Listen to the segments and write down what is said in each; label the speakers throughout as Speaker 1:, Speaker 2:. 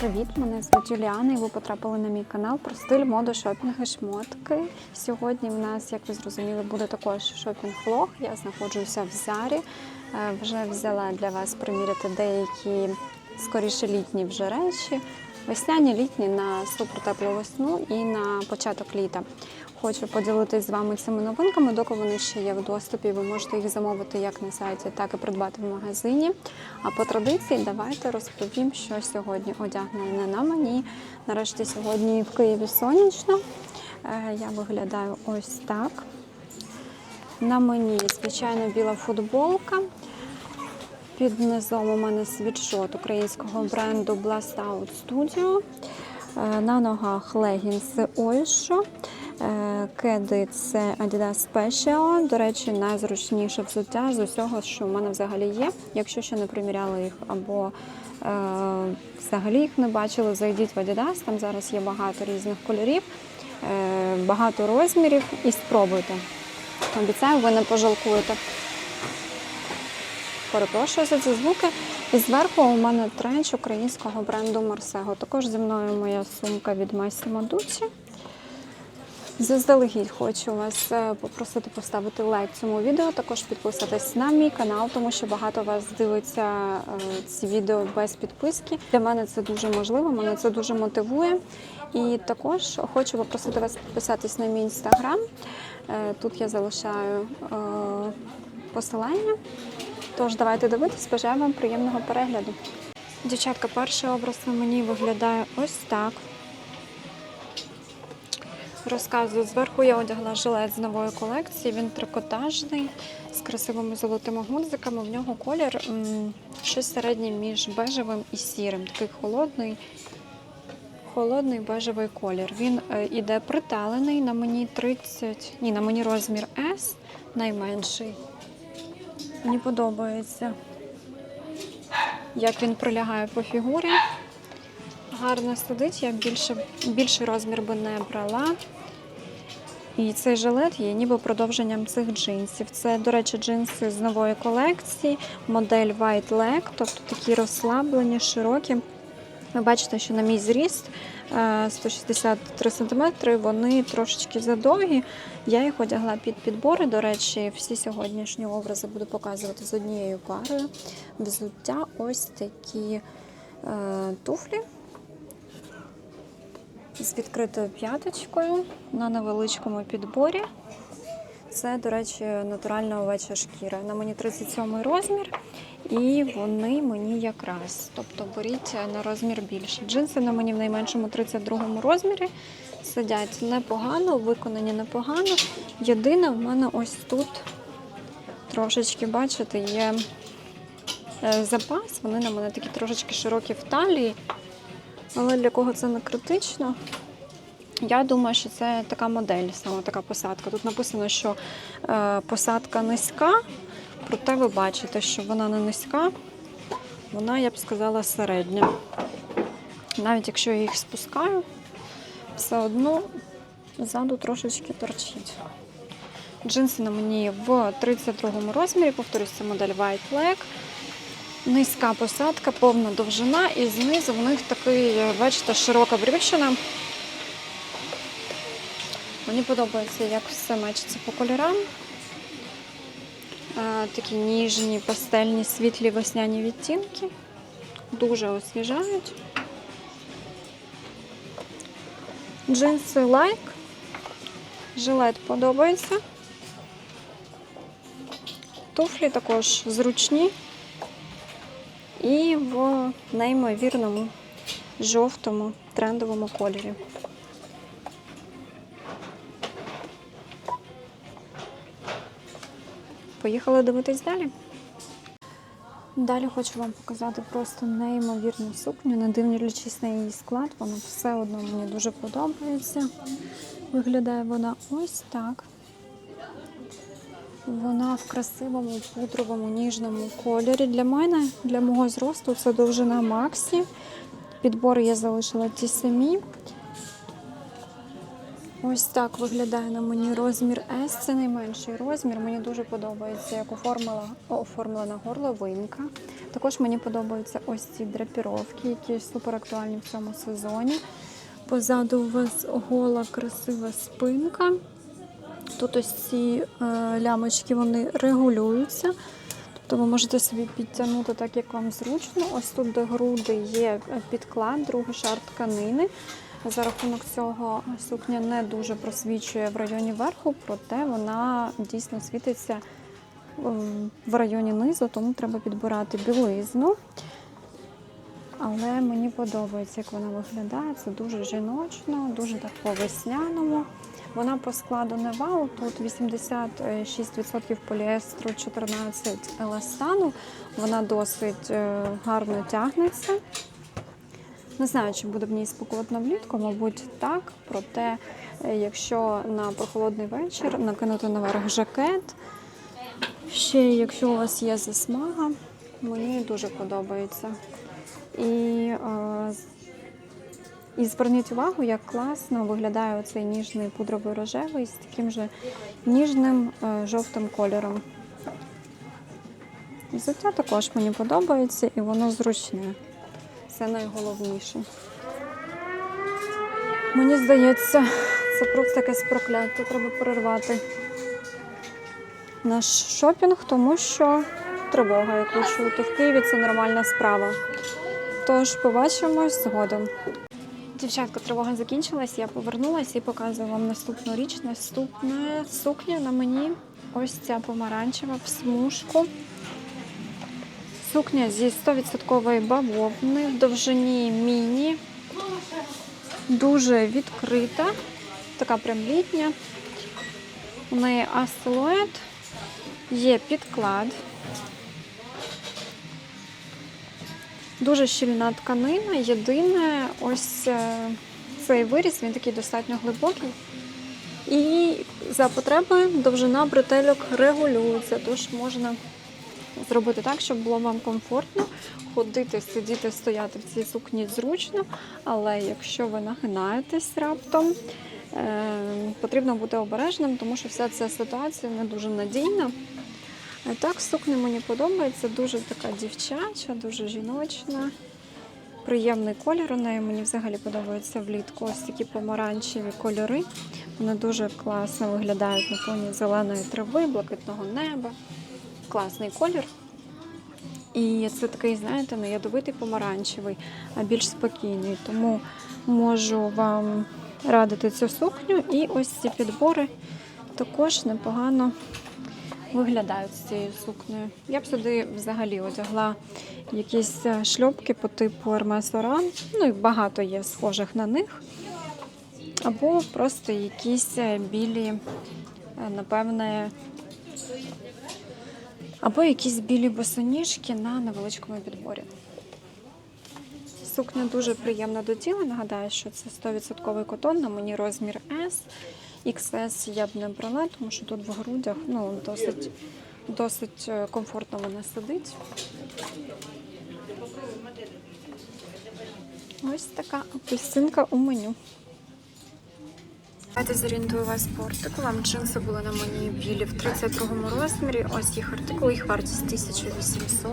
Speaker 1: Привіт! Мене звуть Юліана і ви потрапили на мій канал про стиль, моду, шопінг шмотки. Сьогодні в нас, як ви зрозуміли, буде також шопінг-влог. Я знаходжуся в Зарі. Е, Вже взяла для вас приміряти деякі скоріше літні вже речі. Весняні, літні на супертеплу весну і на початок літа. Хочу поділитися з вами цими новинками, доки вони ще є в доступі. Ви можете їх замовити як на сайті, так і придбати в магазині. А по традиції давайте розповім, що сьогодні одягнене на мені. Нарешті сьогодні в Києві сонячно. Е, Я виглядаю ось так. На мені, звичайно, біла футболка. Під низом у мене світшот українського бренду Blast Out Studio. Е, На ногах легінси Ойшо. Е, Кеди це Adidas Special. До речі, найзручніше взуття з усього, що в мене взагалі є. Якщо ще не приміряли їх або е, взагалі їх не бачили, зайдіть в Adidas. Там зараз є багато різних кольорів, е, багато розмірів і спробуйте. Обіцяю, ви не пожалкуєте. Перепрошую за ці звуки. І зверху у мене тренч українського бренду Марсего. Також зі мною моя сумка від Massimo Ducci. Заздалегідь хочу вас е, попросити поставити лайк цьому відео, також підписатись на мій канал, тому що багато вас дивиться е, ці відео без підписки. Для мене це дуже можливо, мене це дуже мотивує. І також хочу попросити вас підписатись на мій інстаграм. Е, Тут я залишаю посилання. Тож давайте дивитись, бажаю вам приємного перегляду. Дівчатка, перший образ на мені виглядає ось так. Розказую, зверху я одягла жилет з нової колекції. Він трикотажний, з красивими золотими гудзиками. В нього колір м, щось середнє між бежевим і сірим. Такий холодний, холодний бежевий колір. Він е, іде приталений на мені 30, ні, на мені розмір S, найменший. Мені подобається, як він пролягає по фігурі. Гарно сидить, я більше, більший розмір би не брала. І цей жилет є ніби продовженням цих джинсів. Це, до речі, джинси з нової колекції, модель White Leg, тобто такі розслаблені, широкі. Ви бачите, що на мій зріст е, 163 см, вони трошечки задовгі. Я їх одягла під підбори. До речі, всі сьогоднішні образи буду показувати з однією парою. Взуття ось такі е, туфлі з відкритою п'яточкою на невеличкому підборі. Це, до речі, натуральна овеча шкіра. На мені 37 розмір, і вони мені якраз. Тобто беріть на розмір більше. Джинси на мені в найменшому 32-му розмірі. Сидять непогано, виконані непогано. Єдине, в мене ось тут трошечки, бачите, є е, запас. Вони на мене такі трошечки широкі в талії. Але для кого це не критично, я думаю, що це така модель, саме така посадка. Тут написано, що е, посадка низька, проте ви бачите, що вона не низька, вона, я б сказала, середня. Навіть якщо я їх спускаю, все одно ззаду трошечки торчить. Джинси на мені в 32-му розмірі, повторюсь, це модель White Leg. Низька посадка, повна довжина, і знизу в них такий, бачите, широка брючина. Мені подобається, як все мечиться по кольорам. Такі ніжні, пастельні, світлі весняні відтінки. Дуже освіжають. Джинси лайк. Жилет подобається. Туфлі також зручні і в неймовірному жовтому трендовому кольорі. Поїхали дивитись далі. Далі хочу вам показати просто неймовірну сукню, не дивлячись на її склад, вона все одно мені дуже подобається. Виглядає вона ось так. Вона в красивому пудровому ніжному кольорі. Для мене, для мого зросту, це довжина Максі. Підбори я залишила ті самі. Ось так виглядає на мені розмір S. Це найменший розмір. Мені дуже подобається, як оформила, оформлена горловинка. Також мені подобаються ось ці драпіровки, які супер актуальні в цьому сезоні. Позаду у вас гола красива спинка. Тут ось ці е, лямочки вони регулюються. Тобто ви можете собі підтягнути так, як вам зручно. Ось тут до груди є е, підклад, другий шар тканини. За рахунок цього сукня не дуже просвічує в районі верху, проте вона дійсно світиться в районі низу, тому треба підбирати білизну. Але мені подобається, як вона виглядає. Це дуже жіночно, дуже так по-весняному. Вона по складу не вау. Тут 86% поліестру, 14 еластану. Вона досить е, гарно тягнеться. Не знаю, чи буде в ній спекотно влітку, мабуть, так. Проте, е, якщо на прохолодний вечір накинути наверх жакет, ще якщо у вас є засмага, мені дуже подобається. І, е, і зверніть увагу, як класно виглядає оцей ніжний пудровий рожевий з таким же ніжним е, жовтим кольором. Взуття також мені подобається і воно зручне. Це найголовніше. Мені здається, це просто якесь прокляття. Треба перервати наш шопінг, тому що тривога, як ви чуєте, в Києві це нормальна справа. Тож побачимось згодом. Дівчатка, тривога закінчилась, я повернулася і показую вам наступну річ. Наступна сукня на мені ось ця помаранчева в смужку. Сукня зі 100% бавовни в довжині міні. Дуже відкрита, така прям літня. У неї асилует, є підклад. Дуже щільна тканина. Єдине, ось е, цей виріз, він такий достатньо глибокий. І за потреби довжина бретельок регулюється, тож можна зробити так, щоб було вам комфортно ходити, сидіти, стояти в цій сукні зручно. Але якщо ви нагинаєтесь раптом, е, потрібно бути обережним, тому що вся ця ситуація не дуже надійна. Так, сукня мені подобається, дуже така дівчача, дуже жіночна. Приємний колір у неї мені взагалі подобається влітку. Ось такі помаранчеві кольори. Вони дуже класно виглядають на фоні зеленої трави, блакитного неба. Класний колір. І це такий, знаєте, не ядовитий помаранчевий, а більш спокійний. Тому можу вам радити цю сукню. І ось ці підбори також непогано виглядають з цією сукнею. Я б сюди взагалі одягла якісь е, шльопки по типу Hermes Oran, ну і багато є схожих на них. Або просто якісь е, білі, е, напевне, або якісь білі босоніжки на невеличкому підборі. Сукня дуже приємна до тіла. Нагадаю, що це 100% котон, на мені розмір S. XS я б не брала, тому що тут в грудях ну, досить, досить е, комфортно вона сидить. Ось така апельсинка у меню. Давайте зорієнтую вас по артикулам. Джинси були на мені білі в 32 розмірі. Ось їх артикул, їх вартість 1800.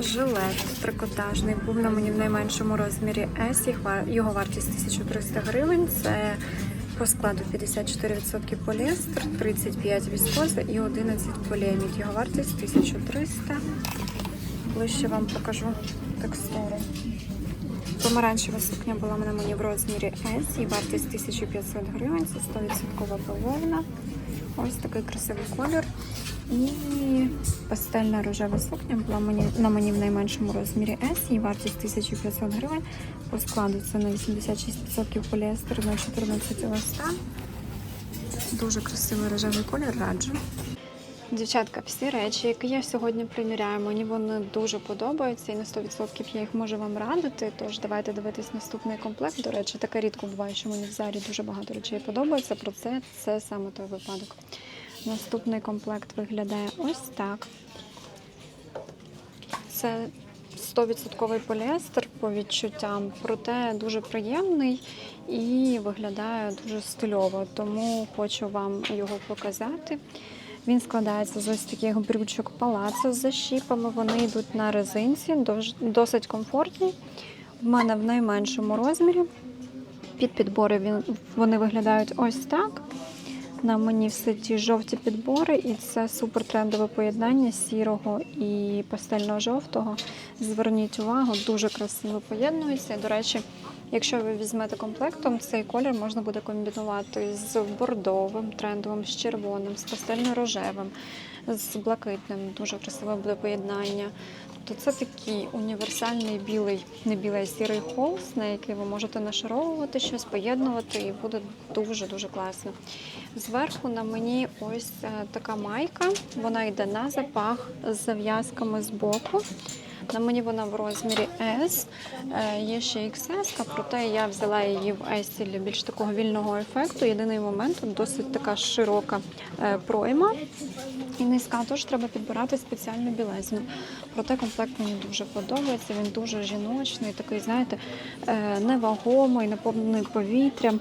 Speaker 1: Жилет трикотажний був на мені в найменшому розмірі S. Його вартість 1300 гривень. Це по складу 54% поліестер, 35% віскоза і 11 поліамід. Його вартість 1300. Ближче вам покажу текстуру. Помаранчева сукня була на мені в розмірі S, і вартість 1500 гривень, це 100% бавовна. Ось такий красивий колір. І пастельна рожева сукня була мені, на мені в найменшому розмірі S, і вартість 1500 гривень. По складу це на 86% поліестер, на 14 еластан. Дуже красивий рожевий колір, раджу. Дівчатка, всі речі, які я сьогодні приміряю, мені вони дуже подобаються і на 100% я їх можу вам радити. Тож давайте дивитись наступний комплект. До речі, таке рідко буває, що мені в зарі дуже багато речей подобається. Про це це саме той випадок. Наступний комплект виглядає ось так. Це 100% поліестер по відчуттям, проте дуже приємний і виглядає дуже стильово. Тому хочу вам його показати. Він складається з ось таких брючок палацо з защіпами. Вони йдуть на резинці, досить комфортні. В мене в найменшому розмірі. Під підбори він, вони виглядають ось так. На мені все ті жовті підбори, і це супер трендове поєднання сірого і пастельно-жовтого. Зверніть увагу, дуже красиво поєднується. До речі, якщо ви візьмете комплектом, цей колір можна буде комбінувати з бордовим трендовим, з червоним, з пастельно-рожевим, з блакитним. Дуже красиве буде поєднання. Тобто це такий універсальний білий, не білий, а сірий холст, на який ви можете нашаровувати щось, поєднувати, і буде дуже-дуже класно. Зверху на мені ось е, така майка. Вона йде на запах з зав'язками з боку. На мені вона в розмірі S. Е, Є ще XS, проте я взяла її в S для більш такого вільного ефекту. Єдиний момент тут досить така широка е, пройма і низька, тож треба підбирати спеціальну білизну. Проте комплект мені дуже подобається. Він дуже жіночний, такий, знаєте, е, невагомий, наповнений повітрям.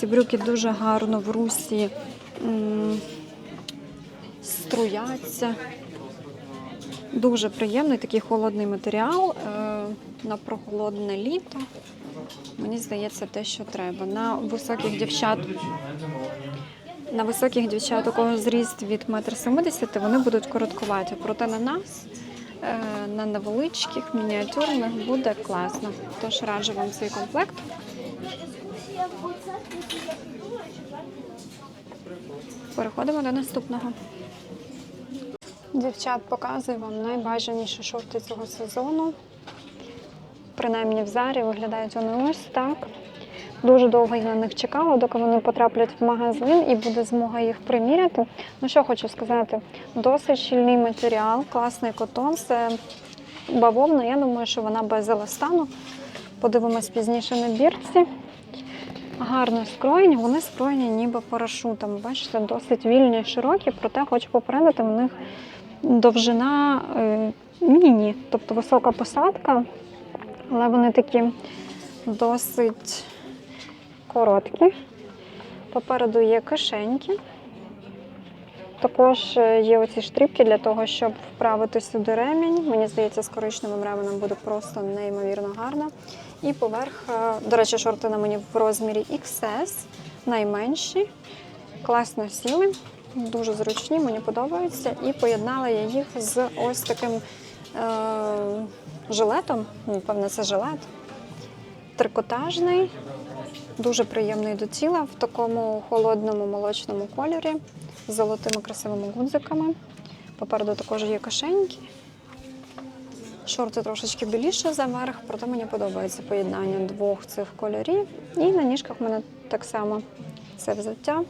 Speaker 1: Ці брюки дуже гарно в русі струяться. Дуже приємний такий холодний матеріал е, на прохолодне літо. Мені здається, те, що треба. На високих дівчат на високих дівчат, у зріст від 1,70 м, вони будуть короткуваті. Проте на нас, е, на невеличких, мініатюрних, буде класно. Тож раджу вам цей комплект. Переходимо до наступного. Дівчат, показую вам найбажаніші шорти цього сезону. Принаймні в зарі виглядають вони ось так. Дуже довго я на них чекала, доки вони потраплять в магазин і буде змога їх приміряти. Ну що хочу сказати, досить щільний матеріал, класний котон. Це бавовна. Я думаю, що вона без еластану. Подивимось пізніше на бірці. Гарно скроєні, вони скроєні ніби парашутом. Бачите, досить вільні, широкі, проте хочу попередити, в них довжина е, міні, тобто висока посадка, але вони такі досить короткі. Попереду є кишеньки. Також е, є оці штрипки для того, щоб вправити сюди ремінь. Мені здається, з коричневим ременем буде просто неймовірно гарно. І поверх, е, до речі, шорти на мені в розмірі XS, найменші. Класно сіли, дуже зручні, мені подобаються. І поєднала я їх з ось таким е- жилетом. Напевно, це жилет. Трикотажний, дуже приємний до тіла в такому холодному молочному кольорі з золотими красивими гудзиками. Попереду також є кишеньки. Шорти трошечки біліше за верх, проте мені подобається поєднання двох цих кольорів. І на ніжках в мене так само це взуття.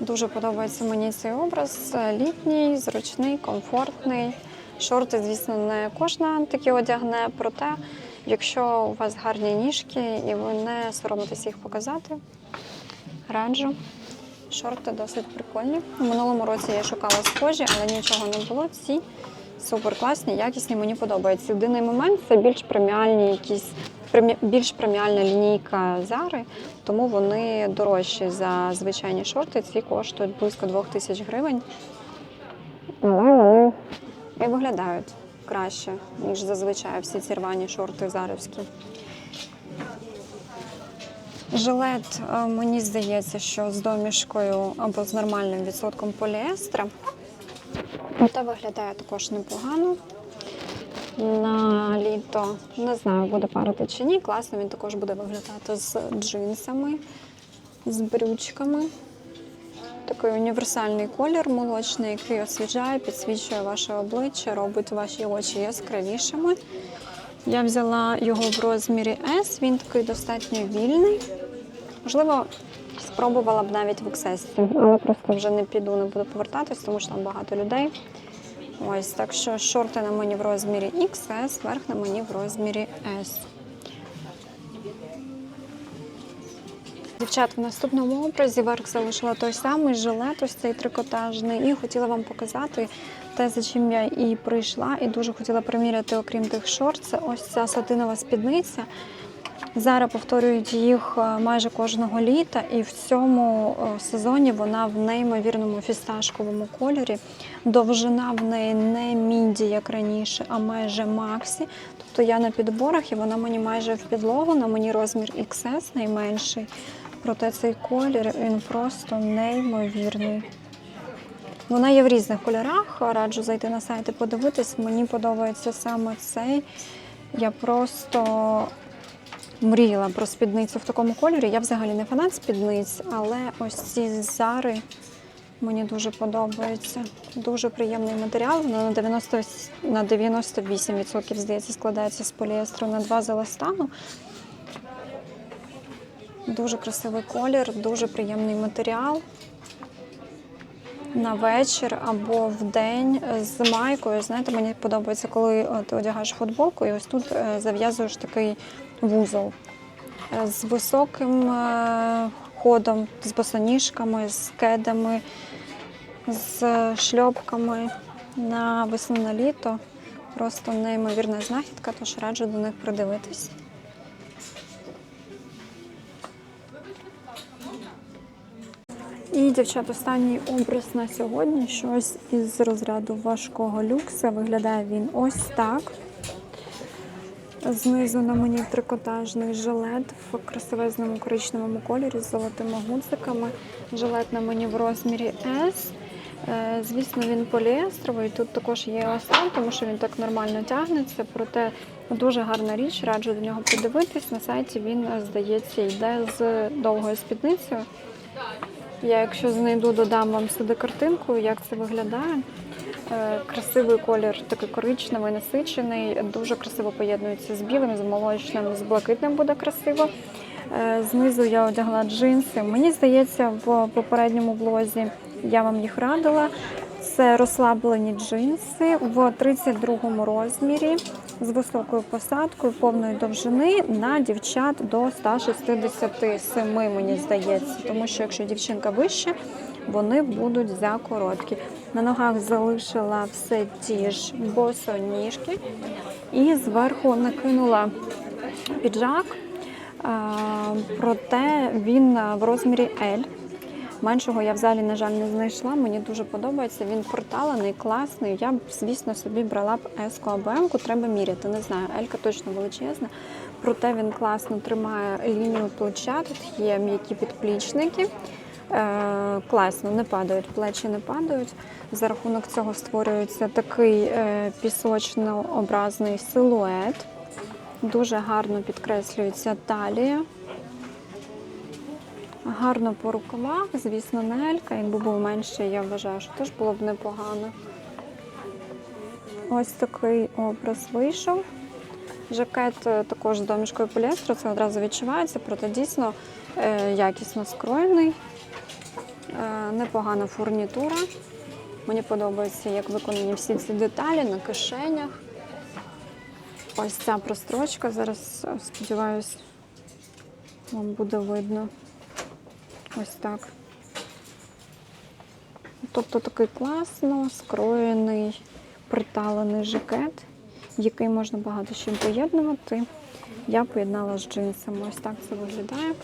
Speaker 1: Дуже подобається мені цей образ. Літній, зручний, комфортний. Шорти, звісно, не кожна такі одягне, проте, якщо у вас гарні ніжки і ви не соромитесь їх показати, раджу. Шорти досить прикольні. У минулому році я шукала схожі, але нічого не було. Ці супер класні, якісні, мені подобаються. Єдиний момент це більш преміальні якісь. Більш преміальна лінійка Зари, тому вони дорожчі за звичайні шорти. Ці коштують близько 2 тисяч гривень. І виглядають краще, ніж зазвичай всі ці рвані шорти зарівські. Жилет, е, мені здається, що з домішкою або з нормальним відсотком поліестра. Та виглядає також непогано. На літо не знаю, буде парити чи ні. Класно він також буде виглядати з джинсами, з брючками. Такий універсальний колір молочний, який освіжає, підсвічує ваше обличчя, робить ваші очі яскравішими. Я взяла його в розмірі S, він такий достатньо вільний. Можливо, спробувала б навіть в але просто вже не піду, не буду повертатись, тому що там багато людей. Ось так що шорти на мені в розмірі XS, верх на мені в розмірі S. Дівчат, в наступному образі верх залишила той самий жилет, ось цей трикотажний, і хотіла вам показати те, за чим я і прийшла, і дуже хотіла приміряти, окрім тих шорт, це ось ця сатинова спідниця. Зараз повторюють їх е, майже кожного літа, і в цьому е, сезоні вона в неймовірному фісташковому кольорі. Довжина в неї не міді, як раніше, а майже максі. Тобто я на підборах і вона мені майже в підлогу, на мені розмір XS найменший. Проте цей колір він просто неймовірний. Вона є в різних кольорах. Раджу зайти на сайт і подивитись. Мені подобається саме цей. Я просто мріяла про спідницю в такому кольорі. Я взагалі не фанат спідниць, але ось ці зари мені дуже подобаються. Дуже приємний матеріал. Вона на 90, на 98% здається складається з поліестру на 2 з. Дуже красивий колір, дуже приємний матеріал. На вечір або в день з майкою. Знаєте, мені подобається, коли ти одягаєш футболку і ось тут е, зав'язуєш такий вузол Е, з високим е, ходом, з босоніжками, з кедами, з шльопками на весну на літо. Просто неймовірна знахідка, тож раджу до них придивитись. І, дівчат, останній образ на сьогодні щось із розряду важкого люкса. Виглядає він ось так. Знизу на мені трикотажний жилет в красивезному коричневому кольорі з золотими гудзиками. Жилет на мені в розмірі S. Е, Звісно, він поліестровий. Тут також є еластан, тому що він так нормально тягнеться. Проте дуже гарна річ, раджу до нього подивитись. На сайті він, е, здається, йде з довгою спідницею. Я, якщо знайду, додам вам сюди картинку, як це виглядає. Е, Красивий колір, такий коричневий, насичений, дуже красиво поєднується з білим, з молочним, з блакитним буде красиво. Е, Знизу я одягла джинси. Мені здається, в попередньому влозі я вам їх радила. Це розслаблені джинси в 32 розмірі з високою посадкою повної довжини на дівчат до 167, мені здається. Тому що якщо дівчинка вища, вони будуть закороткі. На ногах залишила все ті ж босоніжки і зверху накинула піджак, проте він в розмірі L. Меншого я в залі, на жаль, не знайшла. Мені дуже подобається. Він порталений, класний. Я б, звісно, собі брала б S-ку або M-ку, треба міряти. Не знаю, L-ка точно величезна. Проте він класно тримає лінію плеча. Тут є м'які підплічники. Е, класно, не падають, плечі не падають. За рахунок цього створюється такий е, пісочно-образний силует. Дуже гарно підкреслюється талія. Гарно по рукавах, звісно, не. Якби був менше, я вважаю, що теж було б непогано. Ось такий образ вийшов. Жакет е, також з домішкою поліестру, це одразу відчувається, проте дійсно якісно скроєний. Е, непогана фурнітура. Мені подобається, як виконані всі ці деталі на кишенях. Ось ця прострочка. Зараз е, сподіваюсь, вам буде видно. Ось так. Тобто такий класно скроєний, приталений жакет, який можна багато чим поєднувати. Я поєднала з джинсами. Ось так це виглядає.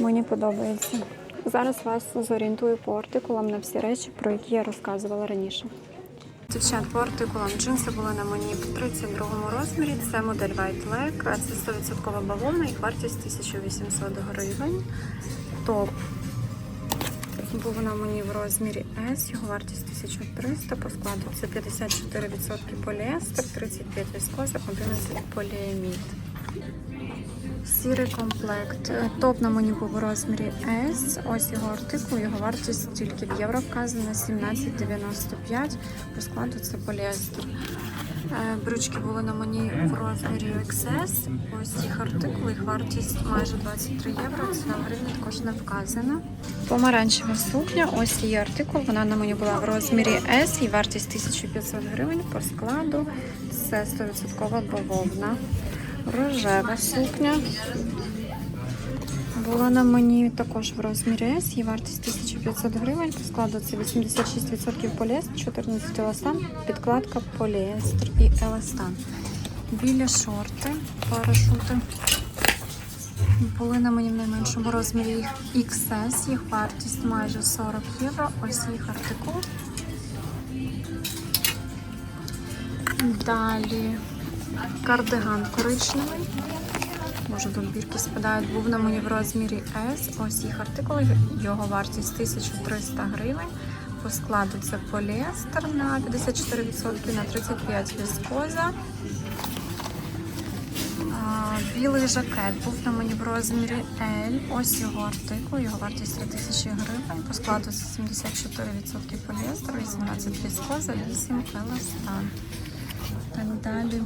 Speaker 1: Мені подобається. Зараз вас зорієнтую по артикулам на всі речі, про які я розказувала раніше. Дівчат, по артикулам джинси були на мені в 32 розмірі. Це модель White Leg, це 100% бавовна, їх вартість 1800 гривень. Топ був на мені в розмірі S, його вартість 1300 по складу. Це 54% поліестер, 35 віскоза, 11 поліамід. Сірий комплект. Топ на мені був у розмірі S. Ось його артикул, його вартість тільки в євро вказана 17,95. По складу це поліестер. Е, Брючки були на мені в розмірі XS. Ось їх артикул, їх вартість майже 23 євро. Ціна в гривні також не вказана. Помаранчева сукня, ось її артикул. Вона на мені була в розмірі S, її вартість 1500 гривень. По складу це 100% бавовна. Рожева сукня Була на мені також в розмірі S, її вартість 1500 гривень, по складу це 86% поліестр, 14 еластан, підкладка поліестр і еластан. Білі шорти, парашути. Були на мені в найменшому розмірі XS, їх вартість майже 40 євро. Ось їх артикул. Далі кардиган коричневий. Може, тут бірки спадають. Був на мені в розмірі S. Ось їх артикули. Його вартість 1300 гривень. По складу це поліестер на 54%, на 35% віскоза. Білий жакет був на мені в розмірі L. Ось його артикул, його вартість 3000 гривень. По складу це 74% поліестер, 18 віскоза, 8 еластан. Так далі.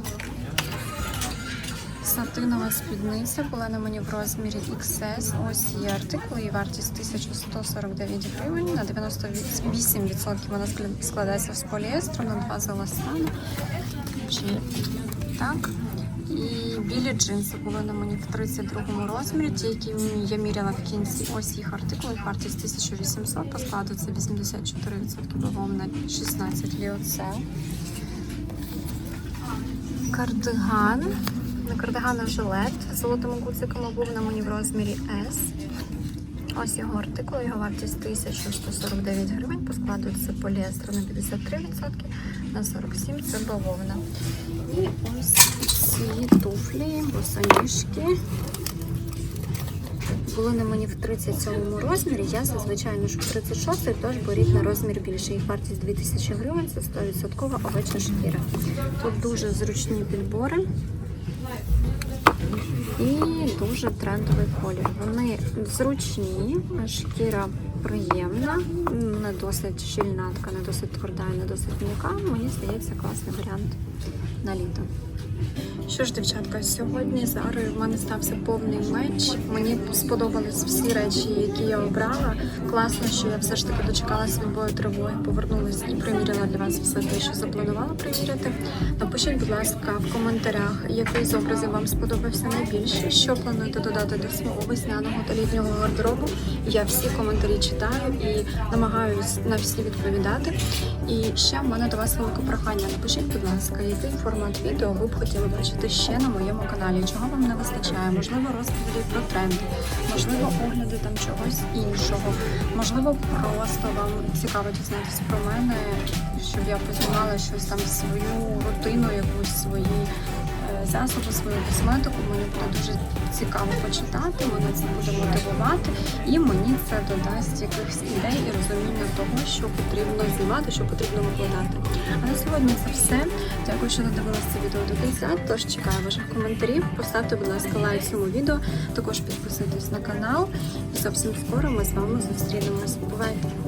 Speaker 1: Сатинова спідниця була на мені в розмірі XS. Ось її артикул, її вартість 1149 гривень. На 98% вона складається з поліестру, на 2 з еластану. Чи так. І білі джинси були на мені в 32 розмірі, ті, які я міряла в кінці. Ось їх артикул, вартість 1800, по складу це 84% бавовна, 16 ліоцел. Кардиган. На кардигана жилет з золотими гудзиками був на мені в розмірі S. Ось його артикул, його вартість 1149 гривень. По складу це поліестер на 53%, на 47% це бавовна. І ось ці туфлі, босоніжки. Були на мені в 37 розмірі. Я зазвичай ношу 36, тож беріть на розмір більше. Їх вартість 2000 гривень, це 100% овеча шкіра. Тут дуже зручні підбори і дуже трендовий колір. Вони зручні, шкіра приємна, не досить щільна, така не досить тверда і не досить м'яка. Мені здається, класний варіант на літо. Що ж, дівчатка, сьогодні зараз в мене стався повний меч. Мені сподобались всі речі, які я обрала. Класно, що я все ж таки дочекалася любої тривоги, повернулася і приміряла для вас все те, що запланувала приміряти. Напишіть, будь ласка, в коментарях, який з образів вам сподобався найбільше, що плануєте додати до свого весняного та літнього гардеробу. Я всі коментарі читаю і намагаюсь на всі відповідати. І ще в мене до вас велике прохання. Напишіть, будь ласка, який формат відео ви б хотіли бачити ще на моєму каналі, чого вам не вистачає, можливо, розповіді про тренди, можливо, огляди там чогось іншого, можливо, просто вам цікаво дізнатися про мене, щоб я познімала щось там свою рутину, якусь свої засоби, свою косметику. Мені буде дуже цікаво почитати, мене це буде мотивувати, і мені це додасть якихось ідей і розуміння того, що потрібно знімати, що потрібно викладати. А на сьогодні це все. Дякую, що додивилися це відео до кінця. Тож чекаю ваших коментарів. Поставте, будь ласка, лайк цьому відео. Також підписуйтесь на канал. І зовсім скоро ми з вами зустрінемось. Бувайте!